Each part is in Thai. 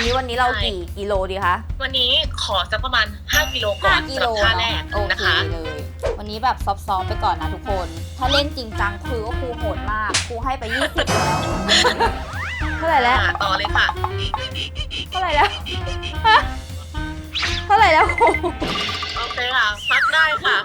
นนี้วันนี้เราใช่ กี่กิโลดีคะวันนี้ขอสักประมาณ 5 กิโลก่อน5กิสำหโลรับท่าแรกโอนะเคคะเลย วันนี้แบบซอฟต์ๆไปก่อนนะทุกคน ถ้าเล่นจริงจังคือก็ครูโหดมากครูให้ไป20แล้วเท่าไหร่แล้ว อ่าต่อเลยค่ะ เท่าไหร่แล้วฮะเท่าไหร่แล้วครูโอเคค่ะ พักได้ค่ะ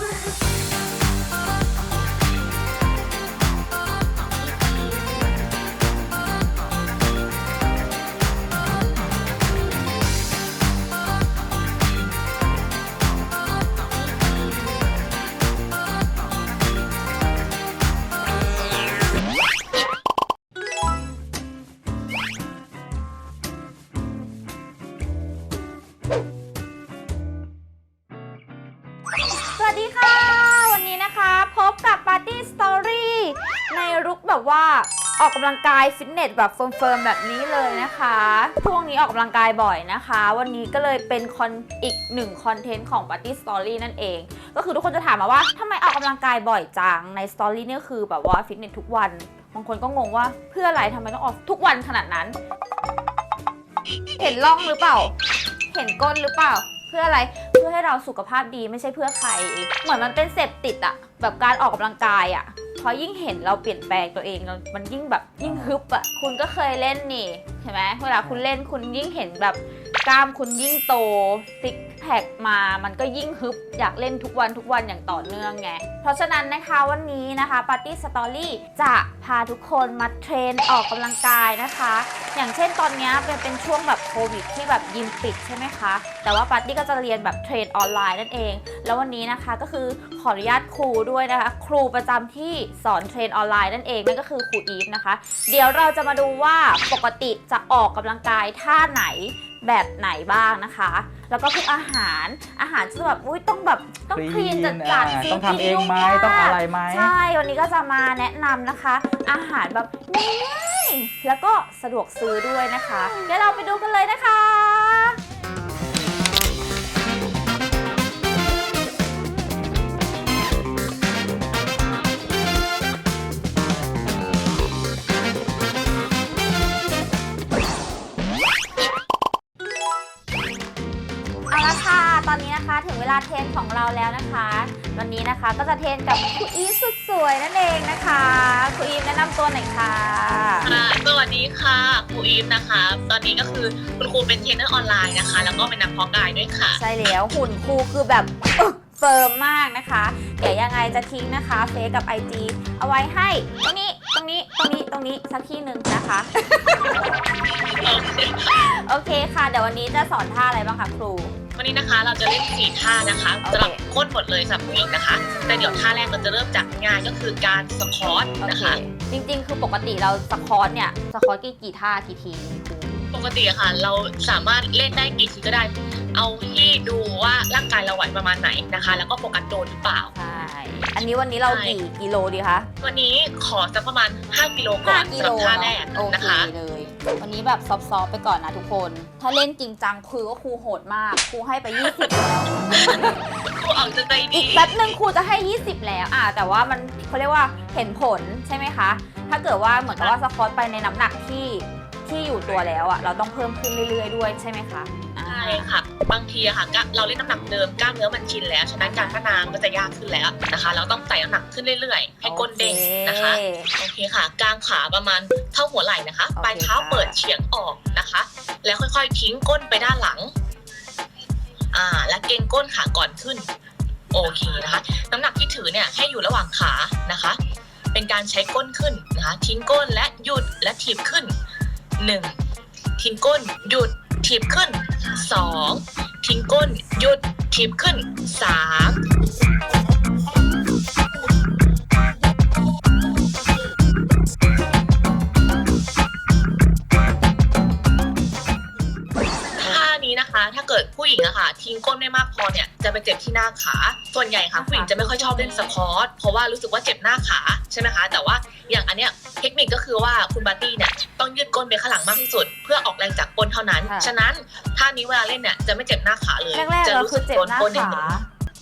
สวัสดีค่ะ วันนี้นะคะพบกับ Party Story ในรุกแบบว่าออกกำลังกายฟิตเนสแบบเฟิร์มๆแบบนี้เลยนะคะ ช่วงนี้ออกกำลังกายบ่อยนะคะ วันนี้ก็เลยเป็นคอนอีกหนึ่งคอนเทนต์ของ Party Story นั่นเอง ก็คือทุกคนจะถามมาว่าทำไมออกกำลังกายบ่อยจัง ในสตอรี่นี่คือแบบว่าฟิตเนสทุกวัน บางคนก็งงว่าเพื่ออะไรทำไมต้องออกทุกวันขนาดนั้น เห็นร่องหรือเปล่า เห็นก้นหรือเปล่า เพื่ออะไร พื่อให้เราสุขภาพดีไม่ใช่เพื่อใคร เหมือนมันเป็นเสพติดอะแบบการออกกำลังกายอะพอยิ่งเห็นเราเปลี่ยนแปลงตัวเองมันยิ่งแบบยิ่งฮึบอะคุณก็เคยเล่นนี่ใช่ไหมเวลาคุณเล่นคุณยิ่งเห็นแบบกล้ามคุณยิ่งโตซิกแพ คมามันก็ยิ่งฮึบอยากเล่นทุกวันทุกวันอย่างต่อเนื่องไง เพราะฉะนั้นนะคะวันนี้นะคะ Party Story จะพาทุกคนมาเทรนออกกำลังกายนะคะ อย่างเช่นตอนนี้เป็นเป็นช่วงแบบโควิดที่แบบยิมปิดใช่ไหมคะ แต่ว่าปาร์ตี้ก็จะเรียนแบบเทรนออนไลน์นั่นเอง แล้ววันนี้นะคะก็คือขออนุญาตครูด้วยนะคะ ครูประจำที่สอนเทรนออนไลน์นั่นเองนั่นก็คือครูอีฟนะคะ เดี๋ยวเราจะมาดูว่าปกติจะออกกำลังกายท่าไหนแบบไหนบ้างนะคะ แล้วก็พวกอาหารอาหารจะแบบอุ้ยต้องแบบต้องคลีนจัดจัดอ่าซีต้องทำเองยุ่ไหมยากต้องอะไรไหมใช่วันนี้ก็จะมาแนะนำนะคะ อาหารแบบง่ายๆแล้วก็สะดวกซื้อด้วยนะคะเดี๋ยวเราไปดูกันเลยนะคะ ถึงเวลาเทรนของเราแล้วนะคะ วันนี้นะคะก็จะเทรนกับครูอีฟสุดสวยนั่นเองนะคะครูอีฟแนะนำตัวหน่อยค่ะค่ะสวัสดีค่ะครูอีฟนะคะ ตอนนี้ก็คือคุณครูเป็นเทรนเนอร์ออนไลน์นะคะ แล้วก็เป็นนักเพาะกายด้วยค่ะ ใช่แล้วหุ่นครูคือแบบอึ๊ะ เฟิร์มมากนะคะ เดี๋ยวยังไงจะทิ้งนะคะเฟซกับ IG เอาไว้ให้ตรงนี้ตรงนี้ตรงนี้ตรงนี้สักที่หนึ่งนะคะ โอเคค่ะ เดี๋ยววันนี้จะสอนท่าอะไรบ้างคะครู วันนี้นะคะเราจะเล่นสี่ท่านะคะโอเค สำหรับก้นหมดเลยสำหรับผู้หญิงนะคะ แต่เดี๋ยวท่าแรกเราจะเริ่มจากง่ายก็คือการสควอตโอนะเค คะ จริงๆ คือปกติเราสควอตเนี่ยสควอตกี่กี่ท่ากี่ทีครูปกติอะค่ะ เราสามารถเล่นได้กี่ทีก็ได้ เอาที่ดูว่าร่างกายเราไหวประมาณไหนนะคะ แล้วก็โฟกัสโดนหรือเปล่า ใช่ อันนี้วันนี้เราใช่ กี่กิโลดีคะวันนี้ขอสักประมาณ 5 กิโลก่อน5กิสำหโลรับท่าแรเนาะกโอนะเคคะ เลย วันนี้แบบซอฟต์ๆไปก่อนนะทุกคน ถ้าเล่นจริงจังคือก็ครูโหดมาก ครูให้ไป 20แล้ว ครูออกจะใจอีดีกแป๊บหนึ่งครูจะให้ 20 แล้วอ่าแต่ว่ามันเขาเรียกว่าเห็นผลใช่ไหมคะ ถ้าเกิดว่าเหมือนกับว่าสควอตไปในน้ำหนักที่ที่อยู่ตัวแล้วอะเราต้องเพิ่มขึ้นเรื่อยๆด้วยใช่ไหมคะอ่าใช่ ค่ะ บางทีอะค่ะก็เราเล่นน้ำหนักเดิมกล้ามเนื้อมันชินแล้ว ฉะนั้นการพัฒนามันก็จะยากขึ้นแล้วนะคะ เราต้องใส่น้ำหนักขึ้นเรื่อยๆ ให้ก้นเด้งนะคะโอเคโอเคค่ะกางขาประมาณเท่าหัวไหล่นะคะโอเคปลายเท้าค่ะเปิดเฉียงออกนะคะ แล้วค่อยๆทิ้งก้นไปด้านหลังอ่าและเกรงก้นขาก่อนขึ้นโอเคนะคะ น้ำหนักที่ถือเนี่ยให้อยู่ระหว่างขานะคะ เป็นการใช้ก้นขึ้นนะคะทิ้งก้นและหยุดและถีบขึ้น 1. ทิ้งก้นหยุด ถีบขึ้น 2. ทิ้งก้น หยุดถีบขึ้น 3. ท่านี้นะคะ ถ้าเกิดผู้หญิงอะค่ะ ทิ้งก้นไม่มากพอเนี่ย จะไปเจ็บที่หน้าขา ส่วนใหญ่ค่ะผู้หญิงจะไม่ค่อยชอบเล่นสควอตเพราะว่ารู้สึกว่าเจ็บหน้าขาใช่ไหมคะ แต่ว่าอย่างอันเนี้ยเทคนิคก็คือว่าคุณบาร์ตี้เนี่ยต้องยืดก้นไปข้างหลังมากที่สุด เพื่อออกแรงจากก้นเท่านั้นค่ะฉะนั้นท่านี้เวลาเล่นเนี่ยจะไม่เจ็บหน้าขาเลย แรกๆจะเรารู้คืสึอกเจ็บโดนหน้าก้นนิดขา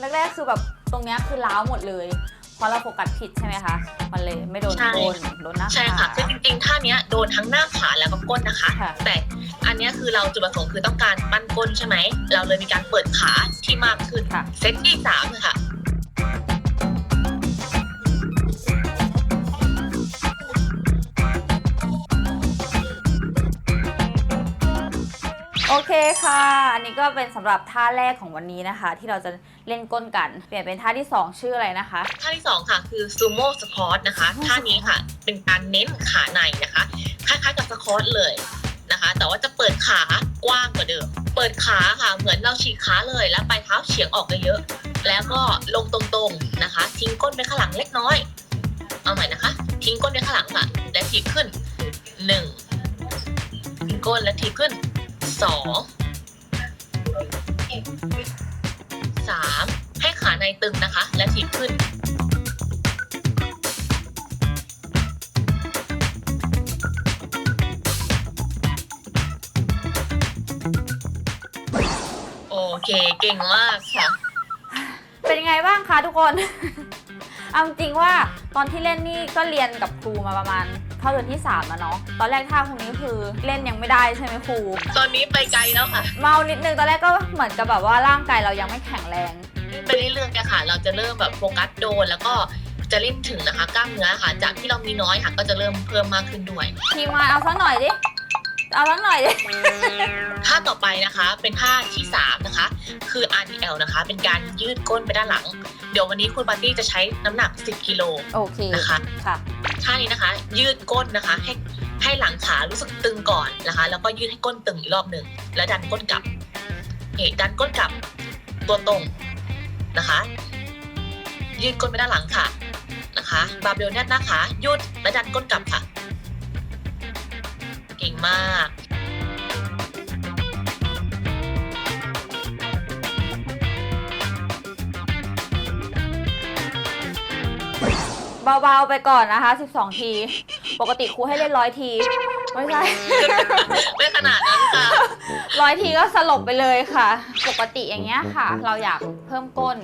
นึง แรกๆคือแบบตรงเนี้ยคือล้าวหมดเลยเพราะเราโฟกัสผิดใช่ไหมคะมันเลยไม่โดนใช่ก้นโดนหน้าใช่ขาค่ะคือจริงๆท่าเนี้ยโดนทั้งหน้าขาแล้วก็ก้นนะคะ ค่ะ แต่ อันอันเนี้ยคือเราจุดประสงค์คือต้องการปั้นก้นใช่ไหม เราเลยมีการเปิดขาที่มากขึ้นค่ะ เซตที่สามค่ะ โอเคค่ะ อันนี้ก็เป็นสำหรับท่าแรกของวันนี้นะคะ ที่เราจะเล่นก้นกัน เปลี่ยนเป็นท่าที่ 2 ชื่ออะไรนะคะ ท่าที่สองค่ะคือซูโม่สควอตนะคะ Sumo ท่านี้ค่ะ เป็นการเน้นขาในนะคะ คล้ายๆกับสควอตเลย นะคะ แต่ว่าจะเปิดขากว้างกว่าเดิม เปิดขาค่ะ เหมือนเราฉีกขาเลย แล้วปลายเท้าเฉียงออกเยอะๆแล้วก็ลงตรงๆนะคะ ทิ้งก้นไปข้างหลังเล็กน้อย เอาใหม่นะคะ ทิ้งก้นไปข้างหลังค่ะ และถีบขึ้นหนึ่งทิ้งก้นและถีบขึ้นสองสามให้ขาในตึงนะคะ และถีบขึ้น เคเก่งมากค่ะ เป็นยังไงบ้างคะทุกคน เอาจริงว่าตอนที่เล่นนี่ก็เรียนกับครูมาประมาณเข้าเดือนที่3แล้วเนาะ ตอนแรกท่าพวกนี้คือเล่นยังไม่ได้ใช่ไหมครู ตอนนี้ไปไกลแล้วค่ะ เมานิดนึงตอนแรกก็เหมือนกับแบบว่าร่างกายเรายังไม่แข็งแรง ไปเรื่อยๆกันค่ะ เราจะเริ่มแบบโฟกัสโดนแล้วก็จะเล่นถึงนะคะกล้ามเนื้อค่ะ จากที่เรามีน้อยค่ะก็จะเริ่มเพิ่มมากขึ้นด้วย ทีมงานเอาสักหน่อยดิ เอาสักหน่อยดิท่าต่อไปนะคะเป็นท่าที่สามนะคะ คือ RDL นะคะ เป็นการยืดก้นไปด้านหลัง เดี๋ยววันนี้คุณปาร์ตี้จะใช้น้ำหนัก 10 กิโล โอเคนะคะ ค่ะ ท่านี้นะคะ ยืดก้นนะคะ ให้ให้หลังขารู้สึกตึงก่อนนะคะ แล้วก็ยืดให้ก้นตึงอีกรอบหนึ่งแล้วดันก้นกลับเฮ้ดันก้นกลับตัวตรงนะคะ ยืดก้นไปด้านหลังค่ะนะคะ บาร์เบลแนบหน้าขายืดและดันก้นกลับค่ะเก่งมากเบาๆไปก่อนนะคะ 12 ที ปกติครูให้เล่นร้อยที ไม่ใช่ ไม่ขนาดนั้นค่ะร้อยทีก็สลบไปเลยค่ะ ปกติอย่างเงี้ยค่ะ เราอยากเพิ่มก้น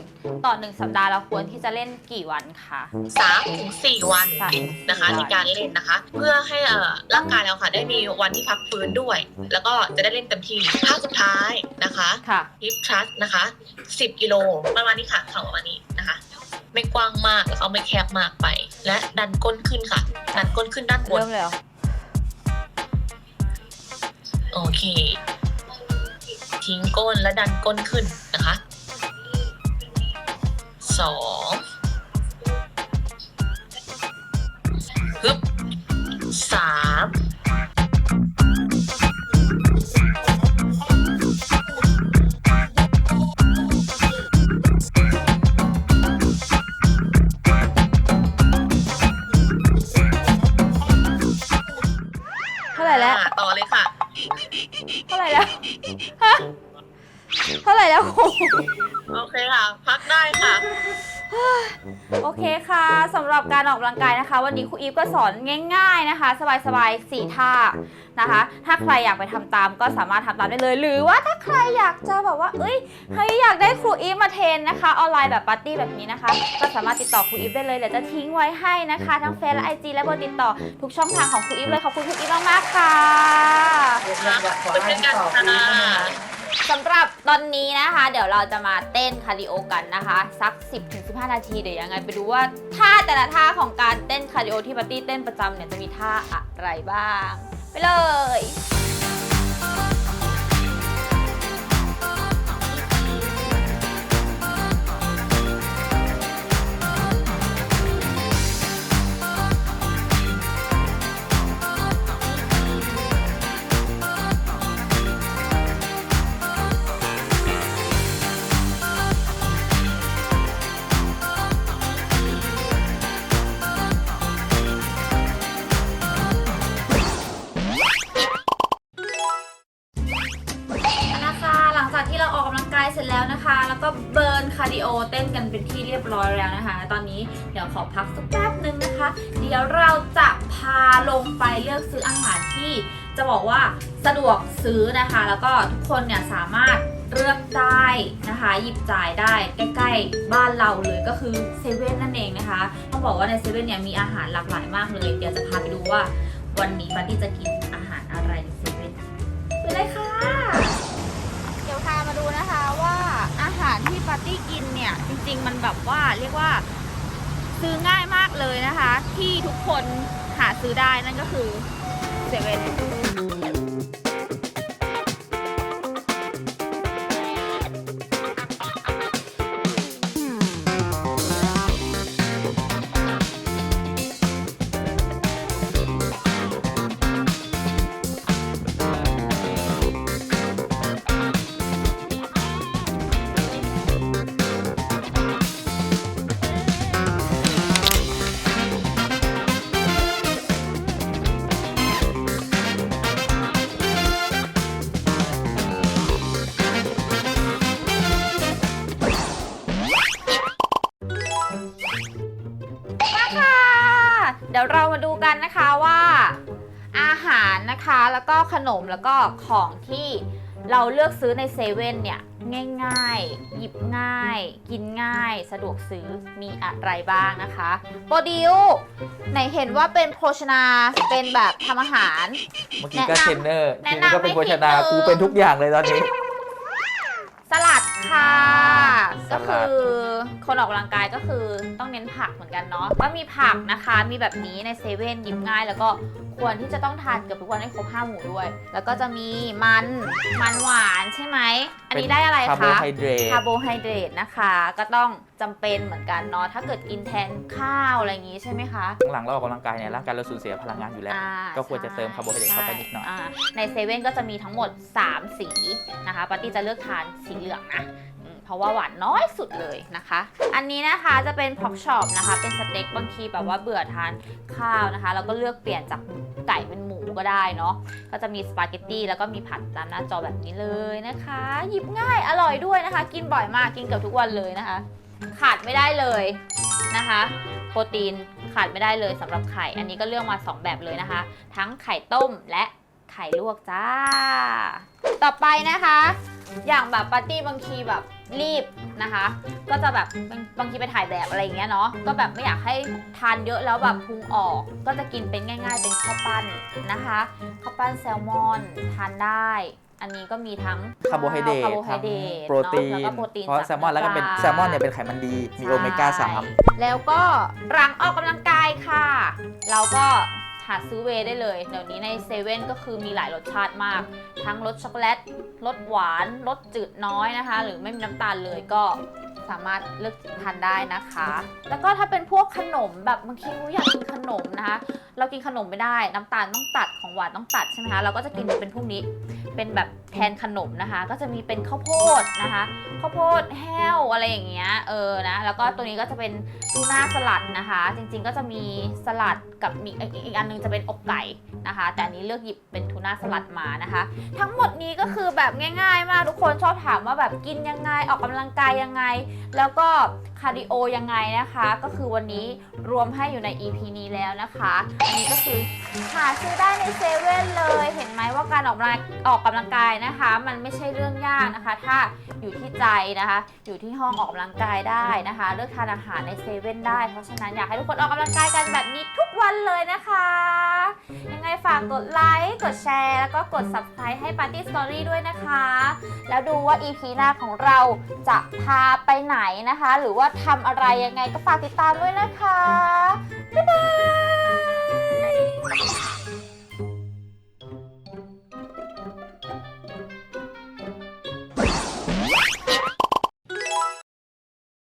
ต่อหนึ่งสัปดาห์เราควรที่จะเล่นกี่วันคะสามถึงสี่วันค่ะนะคะในการเล่นนะคะ เพื่อให้เอ่อร่างกายเราค่ะได้มีวันที่พักฟื้นด้วย แล้วก็จะได้เล่นเต็มที่ท่าสุดท้ายนะคะค่ะฮิปทรัสนะคะ10กิโลประมาณนี้ค่ะเข่าประมาณนี้นะคะไม่กว้างมากแล้วก็ไม่แคบมากไป และดันก้นขึ้นค่ะ ดันก้นขึ้นด้านบนเริ่มเลยเหรอโอเค ทิ้งก้นและดันก้นขึ้นนะคะสอง ค่ะ โอเคค่ะสำหรับการออกกำลังกายนะคะ วันนี้ครูอีฟก็สอนง่าย ๆนะคะ สบายๆสี่ท่านะคะ ถ้าใครอยากไปทำตามก็สามารถทำตามได้เลย หรือว่าถ้าใครอยากจะแบบว่า เอ้ยเฮ้ยอยากได้ครูอีฟมาเทรนนะคะ ออนไลน์แบบปาร์ตี้แบบนี้นะคะ ก็สามารถติดต่อครูอีฟได้เลยเดี๋ยวจะทิ้งไว้ให้นะคะทั้งเฟซและไอจีและเบอร์ติดต่อทุกช่องทางของครูอีฟเลยขอบคุณครูอีฟมากๆค่ะเป็นเพื่อนกันค่ะ สำหรับตอนนี้นะคะ เดี๋ยวเราจะมาเต้นคาริโอกันนะคะ สัก 10-15 นาทีเดี๋ยวยังไงไปดูว่าท่าแต่ละท่าของการเต้นคาริโอที่ปาร์ตี้เต้นประจำเนี่ยจะมีท่าอะไรบ้าง ไปเลย จะพาลงไปเลือกซื้ออาหารที่จะบอกว่าสะดวกซื้อนะคะ แล้วก็ทุกคนเนี่ยสามารถเลือกได้นะคะหยิบจ่ายได้ใกล้ๆบ้านเราเลยก็คือเซเว่นนั่นเองนะคะต้องบอกว่าในเซเว่นเนี่ยมีอาหารหลากหลายมากเลย เดี๋ยวจะพาไปดูว่าวันนี้ปาร์ตี้จะกินอาหารอะไรในเซเว่นไปไปเลยค่ะ เดี๋ยวพามาดูนะคะว่าอาหารที่ปาร์ตี้กินเนี่ยจริงๆมันแบบว่าเรียกว่า ซื้อง่ายมากเลยนะคะ ที่ทุกคนหาซื้อได้นั่นก็คือเซเว่น แล้วก็ของที่เราเลือกซื้อในเซเว่นเนี่ยง่ายๆ หยิบง่าย กินง่าย สะดวกซื้อมีอะไรบ้างนะคะโปรดิวไหนเห็นว่าเป็นโภชนาเป็นแบบทำอาหาร เมื่อกี้ก็เทรนเนอร์แนะทีนำนี้ก็เป็นโภชนาให้กิน กูเป็นทุกอย่างเลยตอนนี้ สลัดค่ะ สลัก็ด คือคนออกกำลังกายก็คือต้องเน้นผักเหมือนกันเนาะก็มีผักนะคะ มีแบบนี้ในเซเว่นหยิบง่ายแล้วก็ ควรที่จะต้องทานเกือบทุกวันให้ครบห้าหมู่ด้วย แล้วก็จะมีมัน มันหวานใช่ไหม อันนี้ได้อะไรคาร์โบคะไฮเดรต คาร์โบไฮเดรตนะคะ ก็ต้องจำเป็นเหมือนกันเนาะ ถ้าเกิดกินแทนข้าวอะไรอย่างงี้ใช่ไหมคะ หลังเราออกกำลังกายเนี่ยร่างกายเราสูญเสียพลังงานอยู่แล้ว อ่าก็ควรจะเติมใช่คาร์โบไฮเดรตเข้าไปนิดหน่อยาในเซเว่นก็จะมีทั้งหมด 3 สีนะคะปาร์ตี้จะเลือกทานสีเหลืองนะอืมเพราะว่าหวานน้อยสุดเลยนะคะ อันนี้นะคะจะเป็นพ็อกช็อปนะคะ เป็นสเต็กบางทีแบบว่าเบื่อทานข้าวนะคะแล้วก็เลือกเปลี่ยนจาก ไก่เป็นหมูก็ได้เนาะก็จะมีสปาเกตตี้แล้วก็มีผัดตามหน้าจอแบบนี้เลยนะคะ หยิบง่ายอร่อยด้วยนะคะ กินบ่อยมากกินเกือบทุกวันเลยนะคะ ขาดไม่ได้เลยนะคะ โปรตีนขาดไม่ได้เลยสำหรับไข่ อันนี้ก็เลือกมา 2 แบบเลยนะคะ ทั้งไข่ต้มและไข่ลวกจ้า ต่อไปนะคะ อย่างแบบปาร์ตี้บางทีแบบ รีบนะคะ ก็จะแบบบางบางทีไปถ่ายแบบอะไรอย่างเงี้ยเนาะก็แบบไม่อยากให้ทานเยอะแล้วแบบพุงออก ก็จะกินเป็นง่าย ๆ เป็นข้าวปั้นนะคะข้าวปั้นแซลมอนทานได้ อันนี้ก็มีทั้งคาร์โบไฮเดรตคาร์โบไฮทั้งเดรตโปรตีเนอะแล้วก็นโปรตีนเพราะจากแซลมอนแล้วก็เป็นปลาแซลมอนเนี่ยเป็นไขมันดีมีโอเมก้าใช่3แล้วก็รังออกกำลังกายค่ะ เราก็หาซื้อเวได้เลย เดี๋ยวนี้ในเซเว่นก็คือมีหลายรสชาติมาก ทั้งรสช็อกโกแลตรสหวานรสจืดน้อยนะคะ หรือไม่มีน้ำตาลเลยก็ สามารถเลือกทานได้นะคะ แล้วก็ถ้าเป็นพวกขนมแบบบางทีเราอยากกินขนมนะคะ เรากินขนมไม่ได้น้ำตาลต้องตัดของหวานต้องตัดใช่ไหมคะเราก็จะกินเป็นพวกนี้เป็นแบบแทนขนมนะคะ ก็จะมีเป็นข้าวโพดนะคะข้าวโพดแห้วอะไรอย่างเงี้ยเออนะแล้วก็ตัวนี้ก็จะเป็นทูน่าสลัดนะคะ จริงๆก็จะมีสลัดกับมีอีกอันนึงจะเป็นอกไก่นะคะ แต่อันนี้เลือกหยิบเป็นทูน่าสลัดมานะคะ ทั้งหมดนี้ก็คือแบบง่าย ๆ มากทุกคนชอบถามว่าแบบกินยังไงออกกำลังกายยังไงแล้วก็คาร์ดิโอยังไงนะคะ ก็คือวันนี้รวมให้อยู่ใน EP นี้แล้วนะคะอันนี้ก็คือหาซื้อได้ในเซเว่นเลย เห็นไหมว่าการออกกำลังออกกำลังกายนะคะ มันไม่ใช่เรื่องยากนะคะ ถ้าอยู่ที่ใจนะคะ อยู่ที่ห้องออกกำลังกายได้นะคะ เลือกทานอาหารในเซเว่นได้ เพราะฉะนั้นอยากให้ทุกคนออกกำลังกายกันแบบนี้ทุกวันเลยนะคะากกดไลค์กดแชร์แล้วก็กด subscribe ให้ Party Story ด้วยนะคะ แล้วดูว่า EP หน้าของเราจะพาไปไหนนะคะ หรือว่าทำอะไรยังไงก็ฝากติดตามด้วยนะคะ บ๊ายบาย